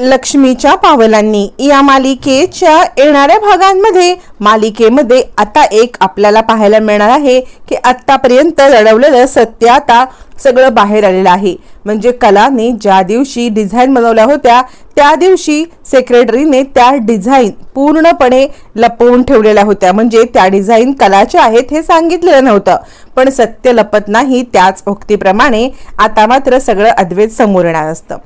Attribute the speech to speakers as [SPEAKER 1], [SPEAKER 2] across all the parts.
[SPEAKER 1] लक्ष्मीच्या पावलांनी या मालिकेच्या येणाऱ्या भागांमध्ये मालिकेमध्ये आता एक आपल्याला पाहायला मिळणार आहे की आत्तापर्यंत लढवलेलं सत्य आता सगळं बाहेर आलेलं आहे. म्हणजे कलाने ज्या दिवशी डिझाईन बनवल्या होत्या त्या दिवशी सेक्रेटरीने त्या डिझाईन पूर्णपणे लपवून ठेवलेल्या होत्या. म्हणजे त्या डिझाईन कलाच्या आहेत हे सांगितलेलं नव्हतं. पण सत्य लपत नाही त्याच उक्तीप्रमाणे आता मात्र सगळं अद्वैत समोर येणार असतं.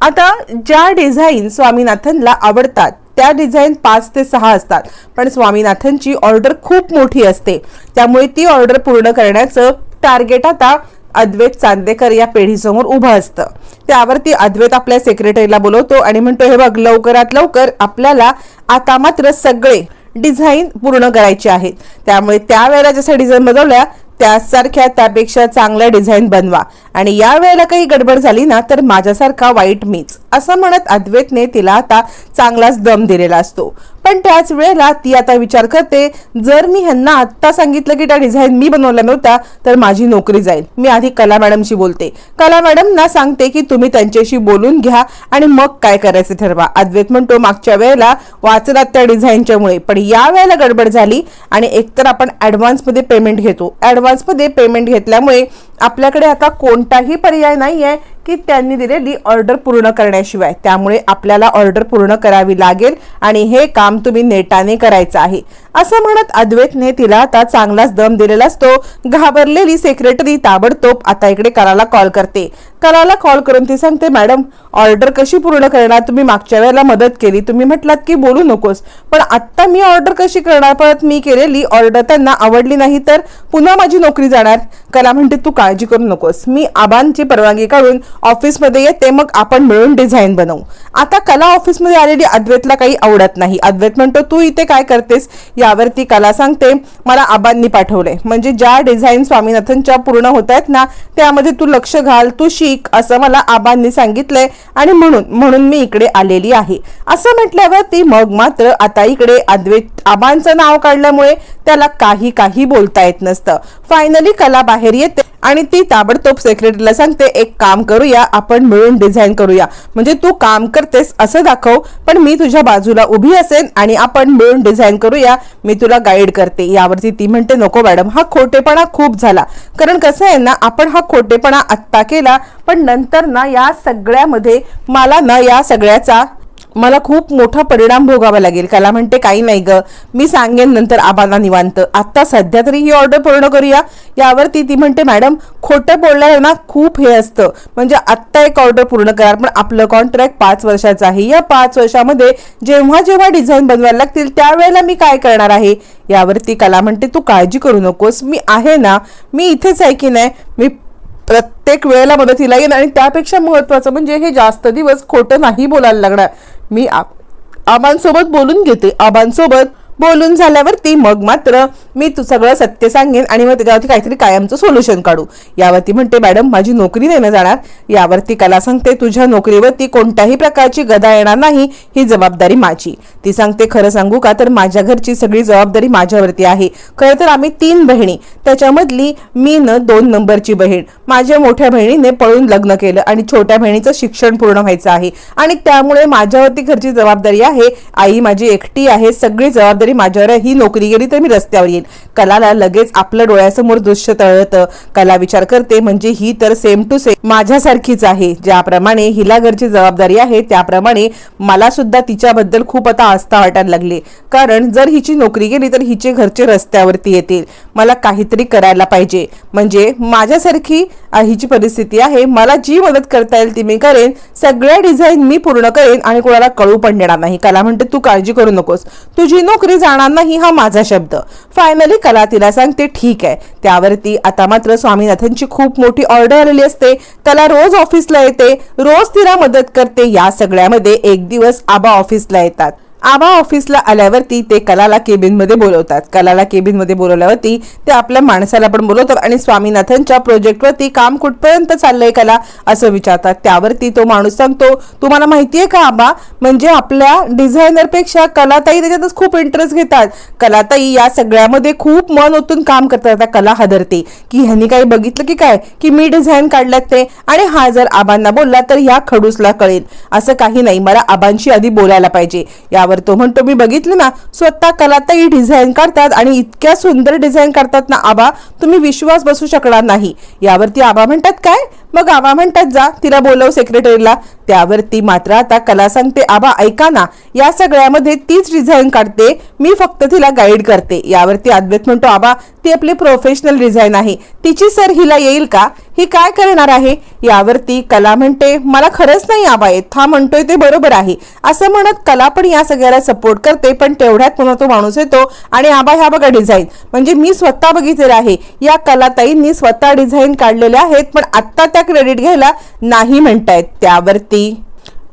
[SPEAKER 1] आता ज्या डिझाईन स्वामीनाथनला आवडतात त्या डिझाईन पाच ते सहा असतात. पण स्वामीनाथनची ऑर्डर खूप मोठी असते. त्यामुळे ती ऑर्डर पूर्ण करण्याचं टार्गेट आता अद्वैत चांदेकर या पेढीसमोर उभं असतं. त्यावरती अद्वैत आपल्या सेक्रेटरीला बोलवतो आणि म्हणतो हे बघ लवकरात लवकर आपल्याला आता मात्र सगळे डिझाईन पूर्ण करायचे आहेत. त्यामुळे त्यावेळेला जसं डिझाईन बनवल्या त्यासारख्या त्यापेक्षा चांगल्या डिझाईन बनवा. आणि या वेळेला काही गडबड झाली ना तर माझ्यासारखा वाईट मीच. असं म्हणत अद्वैतने तिला आता चांगलाच दम दिलेला असतो. पण त्याच वेळेला ती आता विचार करते जर मी ह्यांना आत्ता सांगितलं की त्या डिझाईन मी बनवल्या नव्हत्या तर माझी नोकरी जाईल. मी आधी कला मॅडमशी बोलते. कला मॅडमना सांगते की तुम्ही त्यांच्याशी बोलून घ्या आणि मग काय करायचं ठरवा. अद्वैत म्हणतो मागच्या वेळेला वाचलात त्या डिझाईनच्यामुळे पण या वेळेला गडबड झाली आणि एकतर आपण ॲडव्हान्समध्ये पेमेंट घेतो. ॲडव्हान्समध्ये पेमेंट घेतल्यामुळे आपल्याकडे आता कोणताही पर्याय नाही आहे की त्यांनी दिलेली ऑर्डर पूर्ण करण्याशिवाय. त्यामुळे आपल्याला ऑर्डर पूर्ण करावी लागेल आणि हे काम तुम्ही नेटाने करायचं आहे. असं म्हणत अद्वैतने तिला आता चांगलाच दम दिलेला असतो. घाबरलेली सेक्रेटरी ताबडतोब आता इकडे कराला कॉल करते. कराला कॉल करून ती सांगते मॅडम ऑर्डर कशी पूर्ण करणार? तुम्ही मागच्या वेळेला मदत केली. तुम्ही म्हटलात की बोलू नकोस. पण आत्ता मी ऑर्डर कशी करणार? परत मी केलेली ऑर्डर त्यांना आवडली नाही तर पुन्हा माझी नोकरी जाणार. कला म्हणते तू काळजी करू नकोस. मी आबांची परवानगी काढून ऑफिसमध्ये येते. मग आपण मिळून डिझाईन बनवू. आता कला ऑफिसमध्ये आलेली अद्वैतला काही आवडत नाही. अद्वैत म्हणतो तू इथे काय करतेस? यावरती कला सांगते मला आबांनी पाठवलंय म्हणजे ज्या डिझाईन स्वामीनाथनच्या पूर्ण होत आहेत ना त्यामध्ये तू लक्ष घाल तू शिक असं मला आबांनी सांगितलंय आणि म्हणून म्हणून मी इकडे आलेली आहे. असं म्हटल्यावर ती मग मात्र आता इकडे अद्वैत आबांचं नाव काढल्यामुळे त्याला काही काही बोलता येत नसतं. फायनली कला बाहेर येते. आणि ती ताबडतोब सेक्रेटरीला सांगते एक काम करूया आपण मिळून डिझाईन करूया. म्हणजे तू काम करतेस असं दाखव पण मी तुझ्या बाजूला उभी असेन आणि आपण मिळून डिझाईन करूया. मी तुला गाईड करते. यावरती ती म्हणते नको मॅडम हा खोटेपणा खूप झाला. कारण कसं आहे ना आपण हा खोटेपणा आत्ता केला पण नंतर ना या सगळ्यामध्ये मला ना या सगळ्याचा मला खूप मोठा परिणाम भोगावा लागेल. कला म्हणते काही नाही ग. मी सांगेन नंतर आबाला निवांत. आत्ता सध्या तरी ही ऑर्डर पूर्ण करूया. यावरती ती म्हणते मॅडम खोटं बोलणार ना खूप हे असतं. म्हणजे आत्ता एक ऑर्डर पूर्ण करा. पण आपलं कॉन्ट्रॅक्ट पाच वर्षाचं आहे. या पाच वर्षामध्ये जेव्हा जेव्हा डिझाईन बनवायला लागतील त्यावेळेला मी काय करणार आहे? यावरती कला म्हणते तू काळजी करू नकोस. मी आहे ना मी इथेच आहे की नाही? मी प्रत्येक वेळेला मदतीला येईन आणि त्यापेक्षा महत्त्वाचं म्हणजे हे जास्त दिवस खोटं नाही बोलायला लागणार. मी आ- आबांसोबत बोलून घेते. आबांसोबत बोलून झाल्यावरती मग मात्र मी तू सगळं सत्य सांगेन आणि मग त्याच्यावरती काहीतरी कायमचं सोल्युशन काढू. यावरती म्हणते मॅडम माझी नोकरी देणं जाणार. यावरती कला सांगते तुझ्या नोकरीवरती कोणत्याही प्रकारची गदा येणार नाही ही जबाबदारी माझी. ती सांगते खरं सांगू का तर माझ्या घरची सगळी जबाबदारी माझ्यावरती आहे. खरं तर आम्ही तीन बहिणी त्याच्यामधली मी न दोन नंबरची बहीण. माझ्या मोठ्या बहिणीने पळून लग्न केलं आणि छोट्या बहिणीचं शिक्षण पूर्ण व्हायचं आहे. आणि त्यामुळे माझ्यावरती घरची जबाबदारी आहे. आई माझी एकटी आहे सगळी जबाबदारी माझ्यावर ही नोकरी गेली तर मी रस्त्यावर येईल कलाला लगेच आपलं डोळ्यासमोर दृश्य तळतं. कला विचार करते म्हणजे ही तर सेम टू सेम माझ्यासारखीच आहे. ज्याप्रमाणे हिला घरची जबाबदारी आहे त्याप्रमाणे मला सुद्धा तिच्याबद्दल खूप आता आस्था वाटायला लागली. कारण जर हिची नोकरी गेली तर हिचे घरचे रस्त्यावरती येतील. मला काहीतरी करायला पाहिजे. म्हणजे माझ्यासारखी आ, हिची परिस्थिती आहे. मला जी मदत करता येईल ती मी करेन. सगळ्या डिझाईन मी पूर्ण करेन आणि कोणाला कळू पण देणार नाही. कला म्हणते तू काळजी करू नकोस. तुझी नोकरी जाणार नाही हा माझा शब्द. फायनली कला तिला सांगते ठीक आहे. त्यावरती आता मात्र स्वामीनाथनची खूप मोठी ऑर्डर आलेली असते. त्याला रोज ऑफिसला येते. रोज तिला मदत करते. या सगळ्यामध्ये एक दिवस आबा ऑफिसला येतात. आबा ऑफिसला आल्यावरती ते कलाला केबिनमध्ये बोलवतात. कलाला केबिनमध्ये बोलवल्यावरती ते आपल्या माणसाला पण बोलवतात आणि स्वामीनाथनच्या प्रोजेक्टवरती काम कुठपर्यंत चाललंय कला असं विचारतात. त्यावरती तो माणूस सांगतो तुम्हाला माहितीये का आबा म्हणजे आपल्या डिझायनरपेक्षा कलाताई त्याच्यातच खूप इंटरेस्ट घेतात. कलाताई या सगळ्यामध्ये खूप मन ओतून काम करतात. आता कला हादरते. की ह्यांनी काही बघितलं की काय? की मी डिझाईन काढल्यात ते. आणि हा जर आबांना बोलला तर ह्या खडूसला कळेल. असं काही नाही. मला आबांशी आधी बोलायला पाहिजे. त्यावर. तो म्हणतो मी बघितलं ना स्वतः कलाताई डिझाईन करतात आणि इतक्या सुंदर डिझाईन करतात ना आबा तुम्ही विश्वास बसू शकणार नाही. यावरती आबा म्हणतात काय? मग आबा म्हणतात जा तिला बोलव सेक्रेटरीला त्यावरती मात्र आता कला सांगते आबा ऐका ना या सगळ्यामध्ये तीच डिझाईन काढते मी फक्त तिला गाईड करते. यावरती अद्वैत म्हणतो आबा ती आपली प्रोफेशनल डिझाईन आहे तिची सर हिला येईल का? ही काय करणार आहे? यावरती कला म्हणते मला खरंच नाही आबा येत हा म्हणतोय ते बरोबर आहे. असं म्हणत कला पण या सगळ्याला सपोर्ट करते पण तेवढ्यात पुन्हा तो माणूस येतो आणि आबा ह्या बघा डिझाईन म्हणजे मी स्वतः बघितलेलं आहे या कलाताईंनी स्वतः डिझाईन काढलेल्या आहेत पण आत्ता त्या क्रेडिट घ्यायला नाही म्हणतायत त्यावरती.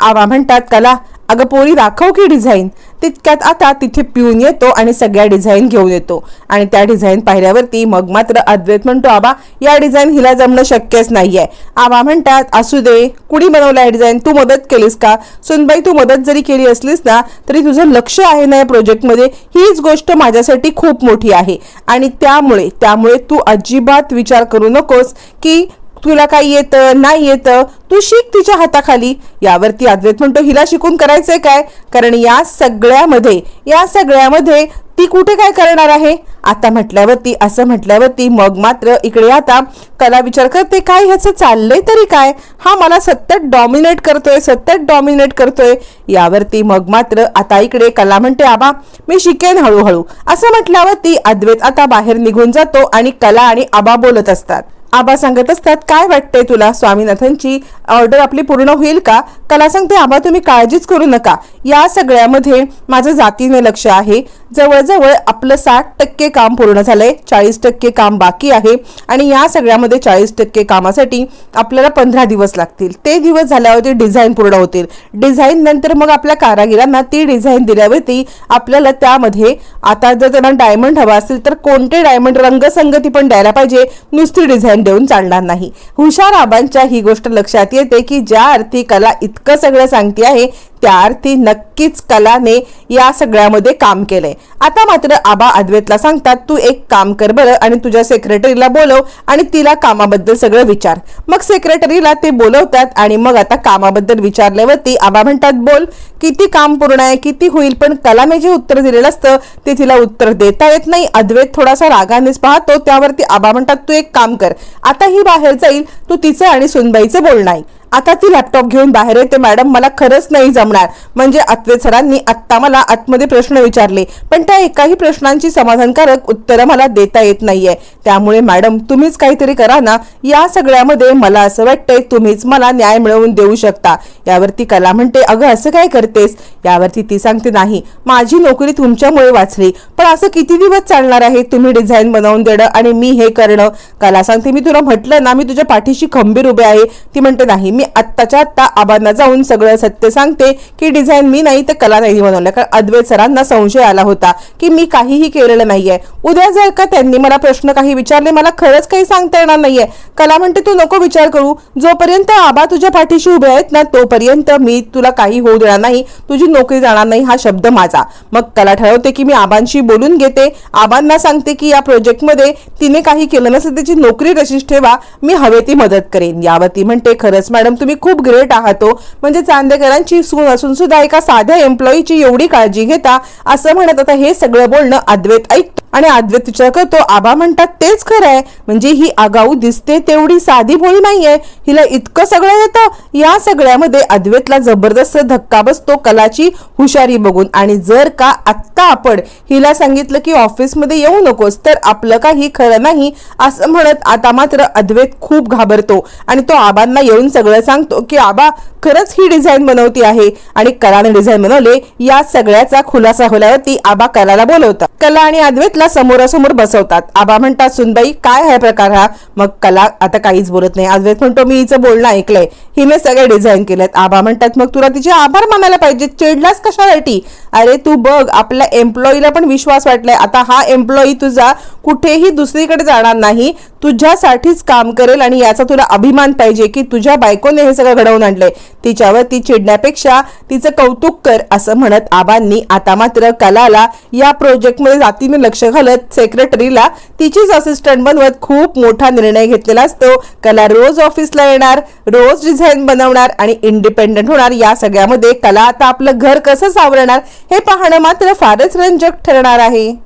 [SPEAKER 1] आबा म्हणतात कला अगं पोरी दाखव की डिझाईन. तितक्यात आता तिथे पिऊन येतो आणि सगळ्या डिझाईन घेऊन येतो. आणि त्या डिझाईन पाहिल्यावरती मग मात्र अद्वैत म्हणतो आबा या डिझाईन हिला जमणं शक्यच नाहीये. आबा म्हणतात असू दे कुणी बनवलाय डिझाईन? तू मदत केलीस का? सुनबाई तू मदत जरी केली असलीस ना तरी तुझं लक्ष आहे ना या प्रोजेक्टमध्ये? हीच गोष्ट माझ्यासाठी खूप मोठी आहे. आणि त्यामुळे त्यामुळे तू अजिबात विचार करू नकोस की तुला काय येतं नाही येतं तू शिक तिच्या हाताखाली. यावरती अद्वैत म्हणतो हिला शिकून करायचंय काय? कारण या सगळ्यामध्ये या सगळ्यामध्ये ती कुठे काय करणार आहे? आता म्हटल्यावरती असं म्हटल्यावरती मग मात्र इकडे आता कला विचार करते काय ह्याचं चाललंय तरी काय? हा मला सतत डॉमिनेट करतोय सतत डॉमिनेट करतोय. यावरती मग मात्र आता इकडे कला म्हणते आबा मी शिकेन हळूहळू. असं म्हटल्यावरती अद्वैत आता बाहेर निघून जातो आणि कला आणि आबा बोलत असतात. आबा सांगत असतात काय वाटतंय तुला स्वामीनाथनची? ऑर्डर आपली पूर्ण होईल का? कला सांगते आबा तुम्ही काळजीच करू नका. या सगळ्यामध्ये माझं जातीने लक्ष आहे. जवळजवळ आपलं साठ टक्के काम पूर्ण झालंय चाळीस टक्के काम बाकी आहे आणि या सगळ्यामध्ये चाळीस टक्के कामासाठी आपल्याला पंधरा दिवस लागतील. ते दिवस झाल्यावरती डिझाईन पूर्ण होतील. डिझाईन नंतर मग आपल्या कारागिरांना ती डिझाईन दिल्यावरती आपल्याला त्यामध्ये आता जर त्यांना डायमंड हवा असेल तर कोणते डायमंड रंगसंगती पण द्यायला पाहिजे. नुसती डिझाईन देऊन चालणार नाही. हुशार आबांच्या ही गोष्ट लक्षात येते की ज्या अर्थी कला इतकं सगळं सांगते आहे त्या अर्थी नक्कीच कलाने या सगळ्यामध्ये काम केलंय. आता मात्र आबा अद्वैतला सांगतात तू एक काम कर बरं आणि तुझ्या सेक्रेटरीला बोलव आणि तिला कामाबद्दल सगळं विचार. मग सेक्रेटरीला ते बोलवतात आणि मग आता कामाबद्दल विचारल्यावरती आबा म्हणतात बोल किती काम पूर्ण आहे किती होईल पण कलाने जे उत्तर दिलेलं असतं ते तिला उत्तर देता येत नाही. अद्वैत थोडासा रागानेच पाहतो त्यावरती आबा म्हणतात तू एक काम कर आता ही बाहेर जाईल तू तिचं आणि सुनबाईचं बोलणं आता ती लॅपटॉप घेऊन बाहेर येते मॅडम मला खरंच नाही जमणार. म्हणजे आत्वे सरांनी आत्ता मला आतमध्ये प्रश्न विचारले. पण त्या एकाही प्रश्नांची समाधानकारक उत्तरं मला देता येत नाहीये. त्यामुळे मॅडम तुम्हीच काहीतरी करा ना. या सगळ्यामध्ये मला असं वाटतंय तुम्हीच मला न्याय मिळवून देऊ शकता. यावरती कला म्हणते अगं असं काय करतेस? यावरती ती सांगते नाही. माझी नोकरी तुमच्यामुळे वाचली. पण असं किती दिवस चालणार आहे? तुम्ही डिझाईन बनवून देणं आणि मी हे करणं. कला सांगते मी तुला म्हटलं ना मी तुझ्या पाठीशी खंबीर उभे आहे. ती म्हणते नाही. मी आत्ताच्या आत्ता आबांना जाऊन सगळं सत्य सांगते की डिझाईन मी नाही तर कला नाही बनवलं. कारण अद्वैत सरांना संशय आला होता की मी काहीही केलेलं नाहीये. उद्या जर का त्यांनी मला प्रश्न काही विचारले मला खरंच काही सांगता येणार नाहीये. कला म्हणते तू नको विचार करू. जोपर्यंत आबा तुझ्या पाठीशी उभे आहेत ना तोपर्यंत मी तुला काही होऊ देणार नाही. तुझी नोकरी जाणार नाही हा शब्द माझा. मग कला ठरवते की मी आबांशी बोलून घेते. आबांना सांगते की या प्रोजेक्टमध्ये तिने काही केलं नसेल त्याची नोकरी तशीच ठेवा. मी हवे ती मदत करेन. यावर ती म्हणते खरंच मॅडम तुम्ही खूप ग्रेट आहात हो. म्हणजे चांदेकरांची सून असून सुद्धा एका साध्या एम्प्लॉईची एवढी काळजी घेता असं म्हणत आता हे सगळं बोलणं अद्वैत ऐकतो. आणि अद्वैत विचार करतो आबा म्हणतात तेच खरं आहे. म्हणजे ही आगाऊ दिसते तेवढी साधी भोळी नाहीये. हिला इतकं सगळं येतं. या सगळ्यामध्ये अद्वैतला जबरदस्त धक्का बसतो कलाची हुशारी बघून. आणि जर का आत्ता आपण हिला सांगितलं की ऑफिसमध्ये येऊ नकोस तर आपलं काही खरं नाही असं म्हणत आता मात्र अद्वैत खूप घाबरतो. आणि तो आबांना येऊन सगळं कलाला सांगतो की आबा खरंच ही डिझाईन बनवती आहे. आणि कलाने डिझाईन बनवले या सगळ्याचा खुलासा होल्यावरती आबा कलाला बोलवतात. कला आणि अद्वैतला समोरासमोर बसवतात. आबा म्हणतात सुनबाई काय आहे प्रकार हा? मग कला आता काहीच बोलत नाही. अद्वैत म्हणतो मी हिचं बोलणं ऐकलंय. हिने सगळे डिझाईन केलेत. आबा म्हणतात मग तुला तिचे आभार मानायला पाहिजे चिडलास कशासाठी अरे तू बघ आपल्या एम्प्लॉईला पण विश्वास वाटलाय. आता हा एम्प्लॉई तुझा कुठेही दुसरीकडे जाणार नाही. तुझ्यासाठीच काम करेल आणि याचा तुला अभिमान पाहिजे की तुझ्या बायको बायकोने हे सगळं घडवून आणलंय. तिच्यावर ती चिडण्यापेक्षा तिचं कौतुक कर असं म्हणत आबांनी आता मात्र कलाला या प्रोजेक्टमध्ये जातीने लक्ष घालत सेक्रेटरीला तिचीच असिस्टंट बनवत खूप मोठा निर्णय घेतलेला असतो. कला रोज ऑफिसला येणार रोज डिझाईन बनवणार आणि इंडिपेंडंट होणार या सगळ्यामध्ये कला आता आपलं घर कसं सावरणार हे पाहणं मात्र फारच रंजक ठरणार आहे.